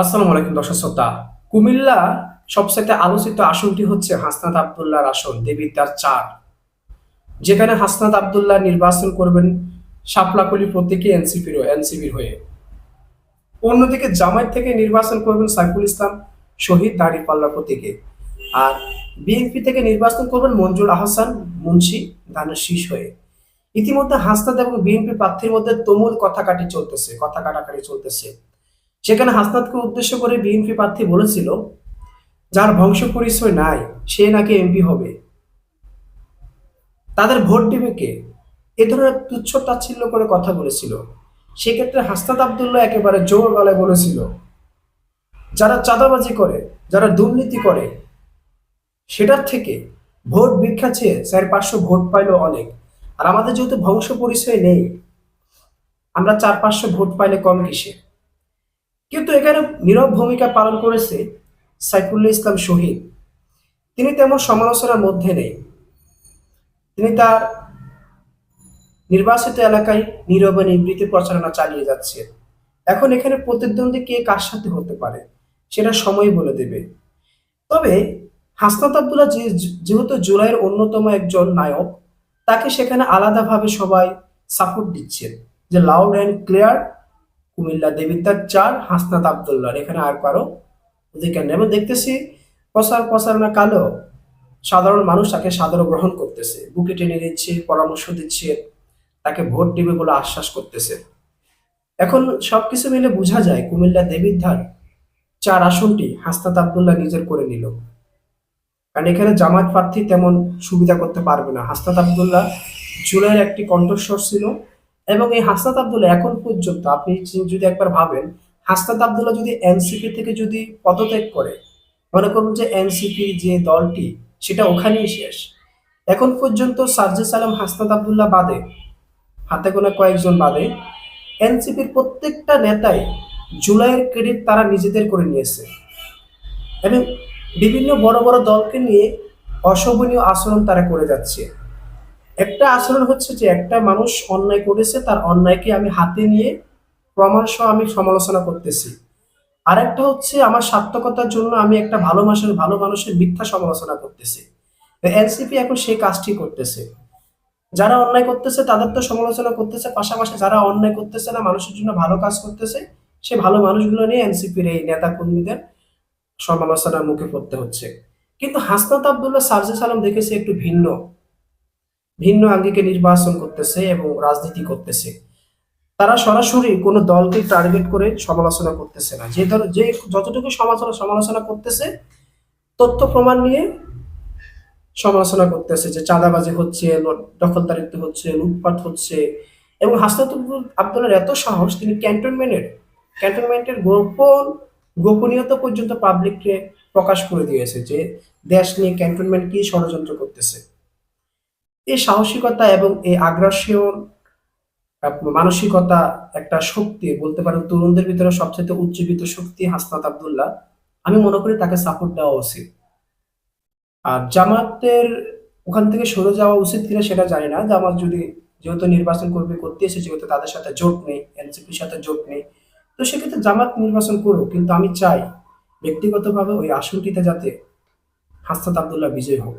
আসসালামু আলাইকুম, দর্শক শ্রোতা। কুমিল্লা সবচেয়ে আলোচিত আসনটি হচ্ছে হাসনাত আবদুল্লাহর আসন দেবিদ্যার চার। যেখানে হাসনাত আবদুল্লাহ নির্বাচন করবেন শাপলাকলি প্রতীকে এনসিপির এনসিপির হয়ে। অন্যদিকে জামায়াত থেকে নির্বাচন করবেন সাইফুল ইসলাম, শহীদ দাঁড়িপাল্লা প্রতীকে। আর বিএনপি থেকে নির্বাচন করবেন মঞ্জুর আহসান, মুন্সি ধানের শীষ হয়ে। ইতিমধ্যে হাসনাত এবং বিএনপি প্রার্থীর মধ্যে তুমুল কথা কাটি চলতেছে, কথা কাটাকাটি চলতেছে। সেখানে হাসনাতকে উদ্দেশ্য করে বিএনপি প্রার্থী বলেছিল, যার বংশ পরিচয় নাই, সে নাকি এমপি হবে। তাদের ভোট দিবে কে? এ ধরনের তুচ্ছ তাচ্ছিল্য করে কথা বলেছিল। সেক্ষেত্রে হাসনাত আবদুল্লাহ একেবারে জোর গলায় বলেছিল, যারা চাঁদাবাজি করে, যারা দুর্নীতি করে, সেটার থেকে ভোট ভিক্ষা চেয়ে চার পাঁচশো ভোট পাইলো অনেক। আর আমাদের যেহেতু বংশ পরিচয় নেই, আমরা চার পাঁচশো ভোট পাইলে কম কিসে কিন্তু এখানে নীরব ভূমিকা পালন করেছে সাইফুল্লাহ ইসলাম শহীদ। তিনি তেমন সমালোচনার মধ্যে নেই। তিনি তার নির্বাচিত এলাকায় নীরবে নিবৃত্তি প্রচারণা চালিয়ে যাচ্ছে। এখন এখানে প্রতিদ্বন্দ্বী কে কার সাথে হতে পারে, সেটা সময় বলে দেবে। তবে হাসনাত আবদুল্লাহ যে যেহেতু জুলাইয়ের অন্যতম একজন নায়ক, তাকে সেখানে আলাদাভাবে সবাই সাপোর্ট দিচ্ছে যে loud and clear Cumilla Debidwar চার, হাসনাত আবদুল্লাহ এখানে আর কারও অধিকার নেই। এবং দেখতেছি প্রচার প্রচারণা কালো। সাধারণ মানুষ তাকে সাদর গ্রহণ করতেছে। বুকে টেনে নিচ্ছে, পরামর্শ দিচ্ছে, তাকে ভোট দিবে বলে আশ্বাস করতেছে। এখন সবকিছু মিলে বোঝা যায়, কুমিল্লা দেবিদ্যার চার আসনটি হাসনাত আবদুল্লাহ নিজের করে নিল। কারণ এখানে জামাত প্রার্থী তেমন সুবিধা করতে পারবে না। হাসনাত আবদুল্লাহ জুলাইয়ের একটি কণ্ঠস্বর ছিল। এবং এই হাসনাত আবদুল্লাহ এখন পর্যন্ত, আপনি যদি একবার ভাবেন, হাসনাত আবদুল্লাহ যদি এনসিপি থেকে যদি পদত্যাগ করে, মনে করুন যে এনসিপি যে দলটি, সেটা ওখানেই শেষ। এখন পর্যন্ত সার্জেস আলম হাসনাত আবদুল্লাহ বাদে, হাতে গোনা কয়েকজন বাদে এনসিপির প্রত্যেকটা নেতাই জুলাইয়ের ক্রেডিট তারা নিজেদের করে নিয়েছে। এবং বিভিন্ন বড় বড় দলকে নিয়ে অশোভনীয় আচরণ তারা করে যাচ্ছে। একটা আচরণ হচ্ছে যে একটা মানুষ অন্যায় করেছে, তার অন্যায়কে আমি হাতে নিয়ে প্রমাণ সহ আমি সমালোচনা করতেছি। আরেকটা হচ্ছে আমার সার্থকতার জন্য আমি একটা ভালো মানুষের ভালো মানুষের মিথ্যা সমালোচনা করতেছি। এনসিপি এখন সেই কাজটি করতেছে। যারা অন্যায় করতেছে, তাদের তো সমালোচনা করতেছে, পাশাপাশি যারা অন্যায় করতেছে না, মানুষের জন্য ভালো কাজ করতেছে, সে ভালো মানুষগুলো নিয়ে এনসিপির এই নেতা কর্মীদের সমালোচনার মুখে পড়তে হচ্ছে। কিন্তু হাসনাত আবদুল্লাহ সার্জেস আলম দেখেছে একটু ভিন্ন। ভিন্ন আঙ্গিকে নির্বাচন করতেছে এবং রাজনীতি করতেছে। তারা সরাসরি কোনো দলকে টার্গেট করে সমালোচনা করতেছে না। যে ধর যে যতটুকু সমালোচনা সমালোচনা করতেছে, তথ্য প্রমাণ নিয়ে সমালোচনা করতেছে যে চাঁদাবাজি হচ্ছে দখলদারিত্ব হচ্ছে, লুটপাট হচ্ছে এবং হাসনাত আবদুল্লার এত সাহস, তিনি ক্যান্টনমেন্টের ক্যান্টনমেন্টের গোপন গোপনীয়তা পর্যন্ত পাবলিককে প্রকাশ করে দিয়েছে যে দেশ নিয়ে ক্যান্টনমেন্ট কি ষড়যন্ত্র করতেছে। এই সাহসিকতা এবং এই আগ্রাসীয় মানসিকতা একটা শক্তি, বলতে পারেন তরুণদের ভিতরে সবচেয়ে উজ্জীবিত শক্তি হাসনাত আবদুল্লাহ। আমি মনে করি তাকে সাপোর্ট দেওয়া উচিত। আর জামাতের ওখান থেকে সরে যাওয়া উচিত কিনা সেটা জানি না। জামাত যদি যেহেতু নির্বাচন করবে, করতে এসে যেহেতু তাদের সাথে জোট নেই, এনসিপির সাথে জোট নেই, তো সেক্ষেত্রে জামাত নির্বাচন করুক। কিন্তু আমি চাই ব্যক্তিগতভাবে ওই আসনটিতে যাতে হাসনাত আবদুল্লাহ বিজয় হোক।